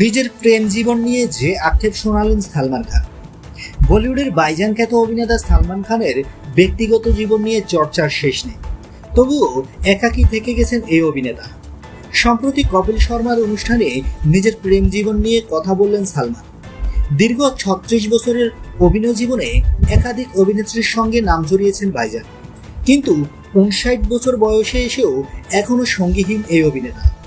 নিজের প্রেম জীবন নিয়ে যে আক্ষেপ শোনালেন সালমান খান। বলিউডের বাইজান খ্যাত অভিনেতা সালমান খানের ব্যক্তিগত জীবন নিয়ে চর্চার শেষ নেই। তবুও একাকী থেকে গেছেন এই অভিনেতা। সম্প্রতি কপিল শর্মার অনুষ্ঠানে নিজের প্রেম জীবন নিয়ে কথা বললেন সালমান। দীর্ঘ ছত্রিশ বছরের অভিনয় জীবনে একাধিক অভিনেত্রীর সঙ্গে নাম জড়িয়েছেন বাইজান। কিন্তু উনষাট বছর বয়সে এসেও এখনও সঙ্গীহীন এই অভিনেতা।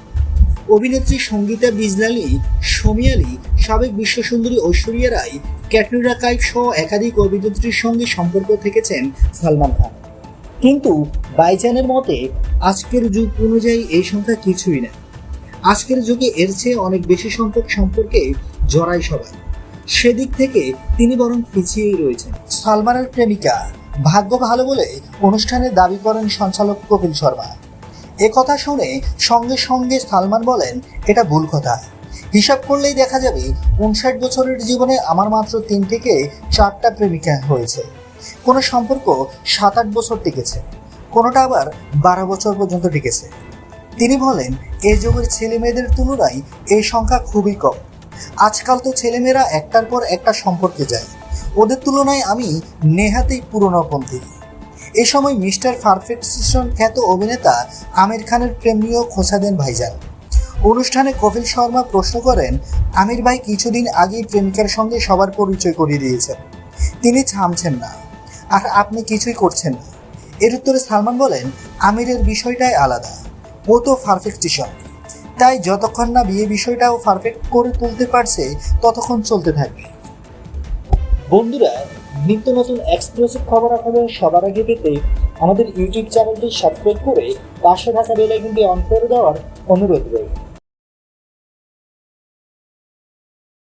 অভিনেত্রী সঙ্গীতা বিজলালি শমি আলী, সাবেক বিশ্বসুন্দরী ঐশ্বরিয়া রায়, ক্যাটরিনা কাইফ সহ একাধিক অভিনেত্রীর সঙ্গে সম্পর্ক থেকেছেন সালমান খান। কিন্তু বাইজানের মতে, আজকের যুগ অনুযায়ী এই সংখ্যা কিছুই না। আজকের যুগে এর চেয়ে অনেক বেশি সংখ্যক সম্পর্কে জড়াই সবাই। সেদিক থেকে তিনি বরং পিছিয়েই রয়েছেন। সালমানের প্রেমিকা, ভাগ্য ভালো বলে অনুষ্ঠানে দাবি করেন সঞ্চালক কপিল শর্মা। এ কথা শুনে সঙ্গে সঙ্গে সালমান বলেন, এটা ভুল কথা। হিসাব করলেই দেখা যাবে উনষাট বছরের জীবনে আমার মাত্র তিন থেকে চারটা প্রেমিকা হয়েছে। কোনো সম্পর্ক সাত আট বছর টিকেছে, কোনোটা আবার বারো বছর পর্যন্ত টিকেছে। তিনি বলেন এই যুগের ছেলে মেয়েদের তুলনায় এই সংখ্যা খুবই কম। আজকাল তো ছেলেমেয়েরা একটার পর একটা সম্পর্কে যায়। ওদের তুলনায় আমি নেহাতেই পুরনোপন্থী এ সময় মিস্টার পারফেকশন খ্যাত অভিনেতা আমির খানের প্রেম নিয়েও খোঁচা দেন ভাইজান। অনুষ্ঠানে কপিল শর্মা প্রশ্ন করেন, আমির ভাই কিছুদিন আগেই প্রেমিকার সঙ্গে সবার পরিচয় করিয়ে দিয়েছেন। তিনি থামছেন না। আর আপনি কিছুই করছেন না। এর উত্তরে সালমান বলেন, আমিরের বিষয়টাই আলাদা। ও তো পারফেকটিশন তাই যতক্ষণ না বিয়ে বিষয়টাও পারফেক্ট করে তুলতে পারছে, ততক্ষণ চলতে থাকবে। বন্ধুরা নিত্য নতুন এক্সক্লুসিভ খবরাখবর সবার আগে পেতে আমাদের ইউটিউব চ্যানেলটি সাবস্ক্রাইব করে পাশে থাকা বেল আইকনটি অন করে দেওয়ার অনুরোধ রইল।